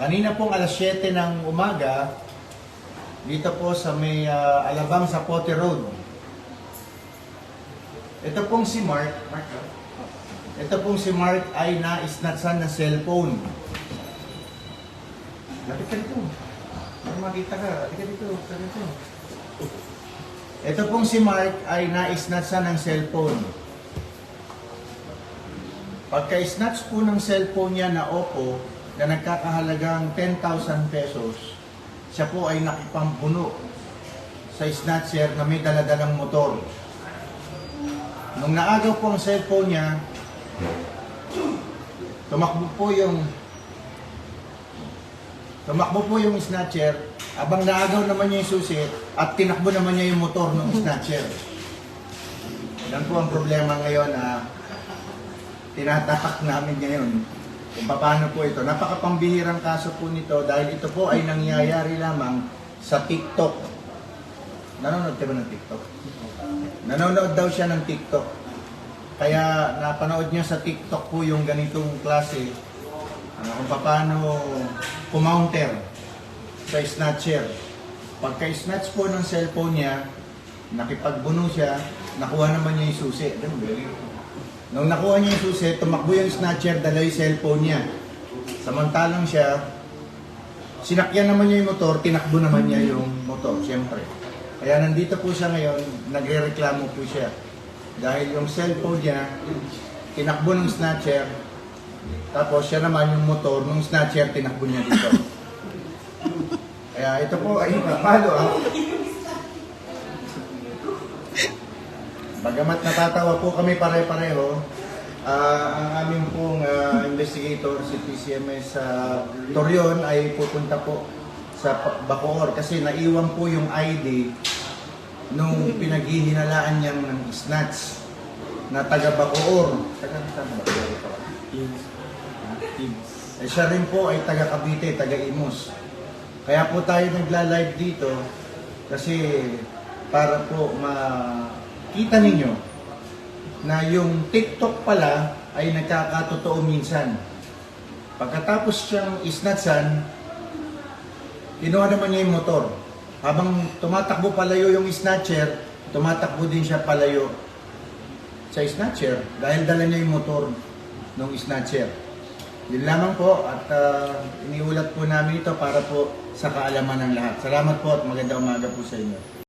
kanina pong alas 7 ng umaga, dito po sa may ah, Alabang sa Pote Road. Ito pong si Mark. Mark ah. ito pong si Mark ay na-snatchan na cellphone. Lapit ka dito. Para makita ka. Lapit ka dito. Lapit dito. Ito pong si Mark ay na-snatchan ng cellphone. Pagka-snatch po ng cellphone niya na Oppo na nagkakahalagang 10,000 pesos, siya po ay nakipampuno sa snatcher na may daladalang motor. Nung naagaw po ang cellphone niya, tumakbo po yung tumakbo po yung snatcher, abang naagaw naman niya yung susi at tinakbo naman niya yung motor ng snatcher. Yan po ang problema ngayon na tinatapak namin ngayon kung paano po ito. Napakapambihirang kaso po nito dahil ito po ay nangyayari lamang sa TikTok. Nanonood ka ba ng TikTok? Nanonood daw siya ng TikTok. Kaya napanood niya sa TikTok po yung ganitong klase ano, kung paano kumounter sa snatcher. Pagka-snatch po ng cellphone niya, nakipagbuno siya, nakuha naman niya yung susi. Ganun. Nung nakuha niya yung susi, tumakbo yung snatcher, dala yung cellphone niya. Samantalang siya, sinakyan naman niya yung motor, tinakbo naman niya yung motor, siyempre. Kaya nandito po siya ngayon, nagre-reklamo po siya. Dahil yung cellphone niya, tinakbo ng snatcher, tapos siya naman yung motor, nung snatcher, tinakbo niya dito. Kaya ito po ay palo ah. Bagamat natatawa po kami pare-pareho, ah, ang aming pong ah, investigator, si PCMS sa Torreon ay pupunta po sa Bacoor kasi naiwan po yung ID nung pinaghihinalaan niyang ng snatch na taga Bacoor. Taga saan ba? Eh, siya rin po ay taga Cavite, taga Imus. Kaya po tayo nagla-live dito kasi para po makita ninyo na yung TikTok pala ay nagkakatotoo minsan. Pagkatapos siyang isnatsan, kinuha naman niya yung motor. Habang tumatakbo palayo yung snatcher, tumatakbo din siya palayo sa snatcher dahil dala niya yung motor ng snatcher. Yun lamang po at ah, iniulat po namin ito para po sa kaalaman ng lahat. Salamat po at magandang umaga po sa inyo.